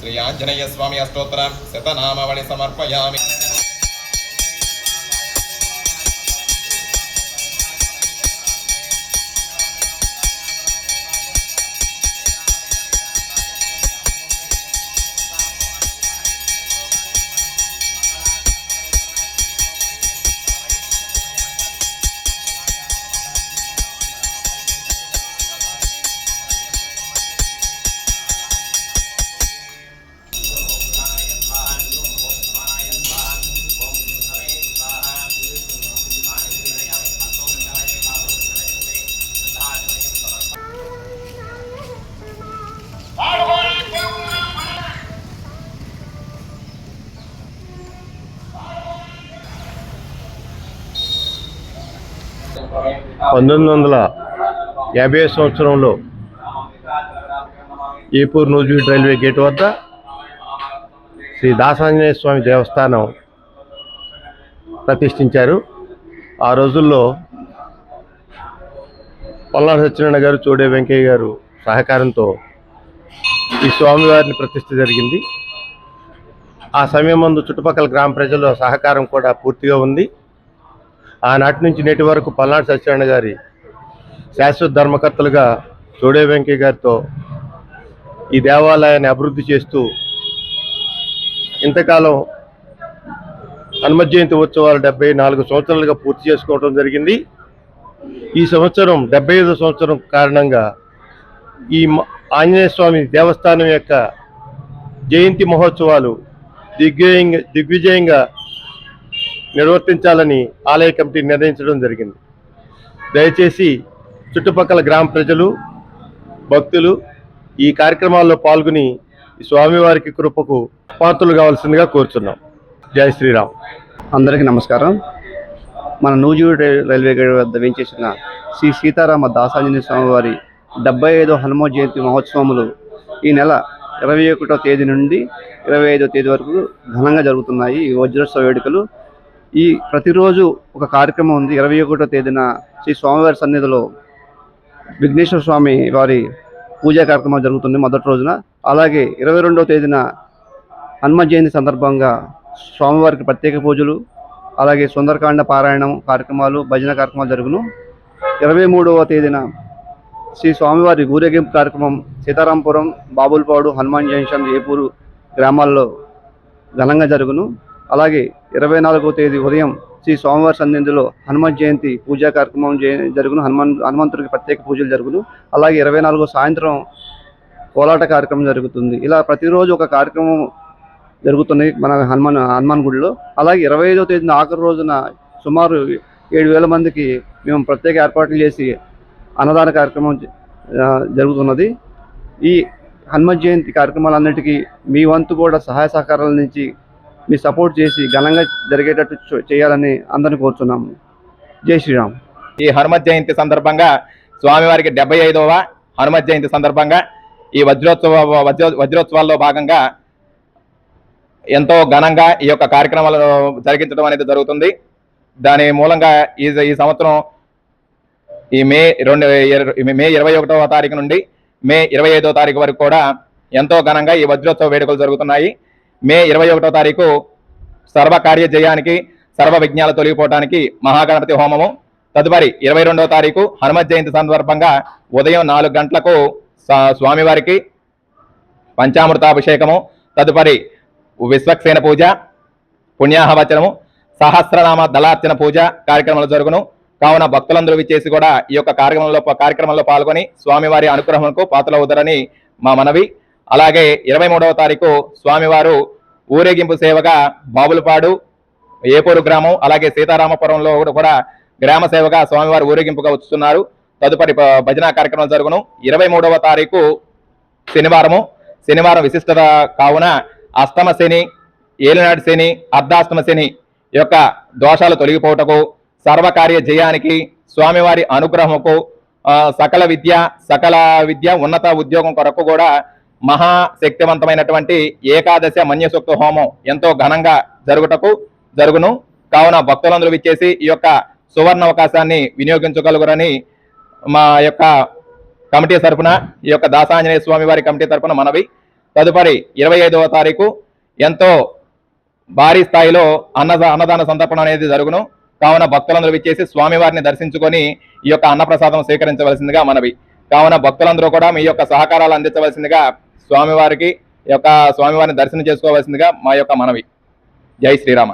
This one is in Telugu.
శ్రీ ఆంజనేయ స్వామి అష్టోత్తర శతనామావళి సమర్పయామి పంతొమ్మిది వందల యాభై సంవత్సరంలో ఏపూర్ నూజివీడ్ రైల్వే గేట్ వద్ద శ్రీ దాసాంజనేయ స్వామి దేవస్థానం ప్రతిష్ఠించారు. ఆ రోజుల్లో పల్నాడు సత్యనారాయణ గారు చోడే వెంకయ్య గారు సహకారంతో ఈ స్వామివారిని ప్రతిష్ఠ జరిగింది. ఆ సమయం ముందు చుట్టుపక్కల గ్రామ ప్రజల సహకారం కూడా పూర్తిగా ఉంది. ఆనాటి నుంచి నేటి వరకు పల్నాడు సత్యనారాయణ గారి శాశ్వత ధర్మకర్తలుగా చోడే వెంకయ్య గారితో ఈ దేవాలయాన్ని అభివృద్ధి చేస్తూ ఇంతకాలం హనుమత్ జయంతి ఉత్సవాలు డెబ్బై నాలుగు సంవత్సరాలుగా పూర్తి చేసుకోవడం జరిగింది. ఈ సంవత్సరం డెబ్బై ఐదో సంవత్సరం కారణంగా ఈ ఆంజనేయ స్వామి దేవస్థానం యొక్క జయంతి మహోత్సవాలు దిగ్విజయంగా దిగ్విజయంగా నిర్వర్తించాలని ఆలయ కమిటీ నిర్ణయించడం జరిగింది. దయచేసి చుట్టుపక్కల గ్రామ ప్రజలు భక్తులు ఈ కార్యక్రమాల్లో పాల్గొని ఈ స్వామివారికి కృపకు పాత్రలు కావాల్సిందిగా కోరుచున్నాం. జై శ్రీరామ్. అందరికీ నమస్కారం. మన నూజివీడు రైల్వే గేట్ వద్ద వేయించేసిన శ్రీ సీతారామ దాసాంజనేయ స్వామి వారి డెబ్బై ఐదో హనుమ జయంతి మహోత్సవములు ఈ నెల ఇరవై ఒకటో తేదీ నుండి ఇరవై ఐదో తేదీ వరకు ఘనంగా జరుగుతున్నాయి. ఈ వజ్రోత్సవ వేడుకలు ఈ ప్రతిరోజు ఒక కార్యక్రమం ఉంది. ఇరవై ఒకటో తేదీన శ్రీ స్వామివారి సన్నిధిలో విఘ్నేశ్వర స్వామి వారి పూజా కార్యక్రమం జరుగుతుంది మొదటి రోజున. అలాగే ఇరవై రెండవ తేదీన హనుమ జయంతి సందర్భంగా స్వామివారికి ప్రత్యేక పూజలు అలాగే సుందరకాండ పారాయణం కార్యక్రమాలు భజన కార్యక్రమాలు జరుగును. ఇరవై మూడవ తేదీన శ్రీ స్వామివారి ఊరేగింపు కార్యక్రమం సీతారాంపురం బాబుల్పాడు హనుమాన్ జంక్షన్ ఏపూరు గ్రామాల్లో ఘనంగా జరుగును. అలాగే ఇరవై నాలుగవ తేదీ ఉదయం శ్రీ స్వామివారి సన్నిధిలో హనుమాన్ జయంతి పూజా కార్యక్రమం జరుగును. హనుమాన్ హనుమంతుడికి ప్రత్యేక పూజలు జరుగును. అలాగే ఇరవై నాలుగో సాయంత్రం కోలాట కార్యక్రమం జరుగుతుంది. ఇలా ప్రతిరోజు ఒక కార్యక్రమం జరుగుతున్నాయి మన హనుమాన్ హనుమాన్ గుడిలో. అలాగే ఇరవై ఐదో తేదీన ఆఖరి రోజున సుమారు ఏడు వేల మందికి మేము ప్రత్యేక ఏర్పాట్లు చేసి అన్నదాన కార్యక్రమం జరుగుతున్నది. ఈ హనుమత్ జయంతి కార్యక్రమాలన్నిటికీ మీ వంతు కూడా సహాయ సహకారాల నుంచి మీ సపోర్ట్ చేసి ఘనంగా జరిగేటట్టు చేయాలని అందరిని కోరుతున్నాము జై శ్రీరామ్. ఈ హనుమత్ జయంతి సందర్భంగా స్వామివారికి డెబ్బై ఐదవ హనుమత్ జయంతి సందర్భంగా ఈ వజ్రోత్సవ వజ్ర వజ్రోత్సవాల్లో భాగంగా ఎంతో ఘనంగా ఈ యొక్క కార్యక్రమాలు జరిగించడం అనేది జరుగుతుంది. దాని మూలంగా ఈ ఈ సంవత్సరం ఈ మే రెండు మే ఇరవై ఒకటవ తారీఖు నుండి మే ఇరవై ఐదవ తారీఖు వరకు కూడా ఎంతో ఘనంగా ఈ వజ్రోత్సవ వేడుకలు జరుగుతున్నాయి. మే ఇరవై ఒకటో తారీఖు సర్వకార్య జయానికి సర్వ విజ్ఞాలు తొలగిపోవటానికి మహాగణపతి హోమము. తదుపరి ఇరవై రెండవ తారీఖు హనుమత్ జయంతి సందర్భంగా ఉదయం నాలుగు గంటలకు స్వామివారికి పంచామృతాభిషేకము. తదుపరి విశ్వక్సేన పూజ పుణ్యాహవచనము సహస్రనామ దళార్చన పూజ కార్యక్రమాలు జరుగును. కావున భక్తులందరూ విచ్చేసి కూడా ఈ యొక్క కార్యక్రమంలో కార్యక్రమంలో పాల్గొని స్వామివారి అనుగ్రహంకు పాత్రలవుతారని మా మనవి. అలాగే ఇరవై మూడవ తారీఖు స్వామివారు ఊరేగింపు సేవగా బాబులపాడు ఏపూరు గ్రామం అలాగే సీతారామపురంలో కూడా గ్రామ సేవగా స్వామివారు ఊరేగింపుగా వస్తున్నారు తదుపరి భ- భజన కార్యక్రమం జరుగును. ఇరవై మూడవ తారీఖు శనివారము. శనివారం విశిష్టత కావున అష్టమ శని ఏలినాటి శని అర్ధాష్టమ శని యొక్క దోషాలు తొలగిపోవటకు సర్వకార్య జయానికి స్వామివారి అనుగ్రహముకు సకల విద్య సకల విద్య ఉన్నత ఉద్యోగం కొరకు కూడా మహాశక్తివంతమైనటువంటి ఏకాదశ మన్యసూక్త హోమం ఎంతో ఘనంగా జరుగుటకు జరుగును. కావున భక్తులందరూ విచ్చేసి ఈ యొక్క సువర్ణ అవకాశాన్ని వినియోగించగలుగురని మా యొక్క కమిటీ తరఫున ఈ యొక్క దాసాంజనేయ స్వామి వారి కమిటీ తరఫున మనవి. తదుపరి ఇరవై ఐదవ తారీఖు ఎంతో భారీ స్థాయిలో అన్న అన్నదాన సంతర్పణ అనేది జరుగును. కావున భక్తులందరూ విచ్చేసి స్వామివారిని దర్శించుకొని ఈ యొక్క అన్నప్రసాదం స్వీకరించవలసిందిగా మనవి. కావున భక్తులందరూ కూడా మీ యొక్క సహకారాలు అందించవలసిందిగా స్వామివారికి యొక్క స్వామివారిని దర్శనం చేసుకోవాల్సిందిగా మా యొక్క మనవి. జై శ్రీరామ.